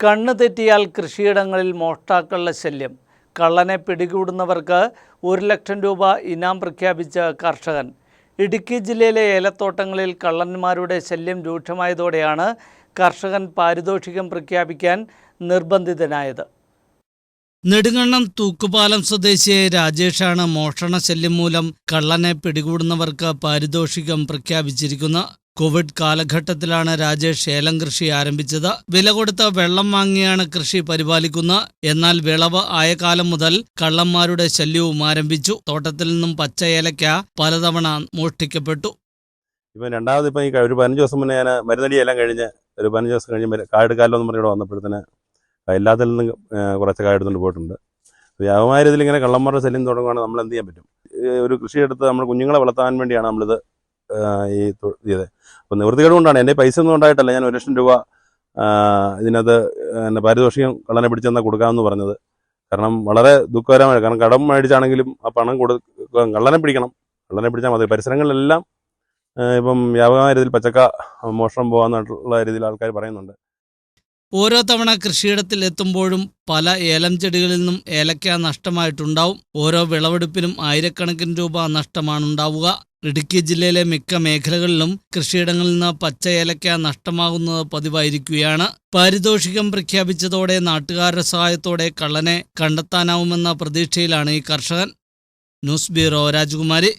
കണ്ണ് തെറ്റിയാൽ കൃഷിയിടങ്ങളിൽ മോഷ്ടാക്കളുടെ ശല്യം. കള്ളനെ പിടികൂടുന്നവർക്ക് ഒരു ലക്ഷം രൂപ ഇനാം പ്രഖ്യാപിച്ച കർഷകൻ. ഇടുക്കി ജില്ലയിലെ ഏലത്തോട്ടങ്ങളിൽ കള്ളന്മാരുടെ ശല്യം രൂക്ഷമായതോടെയാണ് കർഷകൻ പാരിതോഷികം പ്രഖ്യാപിക്കാൻ നിർബന്ധിതനായത്. നെടുങ്കണ്ണം തൂക്കുപാലം സ്വദേശിയായ രാജേഷാണ് മോഷണ ശല്യം മൂലം കള്ളനെ പിടികൂടുന്നവർക്ക് പാരിതോഷികം പ്രഖ്യാപിച്ചിരിക്കുന്നത് കോവിഡ് കാലഘട്ടത്തിലാണ് രാജേഷ് ഏലം കൃഷി ആരംഭിച്ചത്. വില കൊടുത്ത വെള്ളം വാങ്ങിയാണ് കൃഷി പരിപാലിക്കുന്ന. എന്നാൽ വിളവ് ആയ കാലം മുതൽ കള്ളന്മാരുടെ ശല്യവും ആരംഭിച്ചു. തോട്ടത്തിൽ നിന്നും പച്ച ഏലയ്ക്ക പലതവണ മോഷ്ടിക്കപ്പെട്ടു. ഇപ്പം രണ്ടാമത് ഇപ്പം ഈ ഒരു പതിനഞ്ച് ദിവസം മുന്നേ ഞാൻ മരുന്നടി എല്ലാം കഴിഞ്ഞ് ഒരു പതിനഞ്ച് ദിവസം കഴിഞ്ഞ് കാട് കാലം എന്ന് പറഞ്ഞിവിടെ വന്നപ്പോഴത്തേന് എല്ലാത്തിൽ നിന്നും കുറച്ച് കായ എടുത്തുകൊണ്ട് പോയിട്ടുണ്ട്. വ്യാപകമായ രീതിയിൽ ഇങ്ങനെ കള്ളന്മാരുടെ ശല്യം തുടങ്ങുകയാണെങ്കിൽ നമ്മൾ എന്ത് ചെയ്യാൻ പറ്റും? ഒരു കൃഷിയെടുത്ത് നമ്മൾ കുഞ്ഞുങ്ങളെ വളർത്താൻ വേണ്ടിയാണ് നമ്മളിത് ഈ ചെയ്തത് അപ്പം നിവൃത്തികേട് കൊണ്ടാണ്. എന്റെ പൈസ ഒന്നും ഉണ്ടായിട്ടല്ല. ഞാൻ ഒരു ലക്ഷം രൂപ ഇതിനകത്ത് എന്നെ പാരിതോഷികം കള്ളനെ പിടിച്ചെന്നാൽ കൊടുക്കാമെന്ന് പറഞ്ഞത്. കാരണം വളരെ ദുഃഖകരമായി കാരണം കടം മേടിച്ചാണെങ്കിലും ആ പണം കൊടു കള്ളനെ പിടിക്കണം. കള്ളനെ പിടിച്ചാൽ മതി. പരിസരങ്ങളിലെല്ലാം ഇപ്പം വ്യാപകമായ രീതിയിൽ പച്ചക്ക മോഷണം പോകാന്നുള്ള രീതിയിൽ ആൾക്കാർ പറയുന്നുണ്ട്. ഓരോ തവണ കൃഷിയിടത്തിൽ എത്തുമ്പോഴും പല ഏലം ചെടികളിൽ നിന്നും ഏലക്ക നഷ്ടമായിട്ടുണ്ടാവും. ഓരോ വിളവെടുപ്പിനും ആയിരക്കണക്കിന് രൂപ നഷ്ടമാണ് ഉണ്ടാവുക ഇടുക്കി ജില്ലയിലെ മിക്ക മേഖലകളിലും കൃഷിയിടങ്ങളിൽ നിന്ന് പച്ച ഏലക്ക നഷ്ടമാകുന്നത് പതിവായിരിക്കുകയാണ്. പാരിതോഷികം പ്രഖ്യാപിച്ചതോടെ നാട്ടുകാരുടെ സഹായത്തോടെ കള്ളനെ കണ്ടെത്താനാവുമെന്ന പ്രതീക്ഷയിലാണ് ഈ കർഷകൻ. ന്യൂസ് ബ്യൂറോ രാജകുമാരി.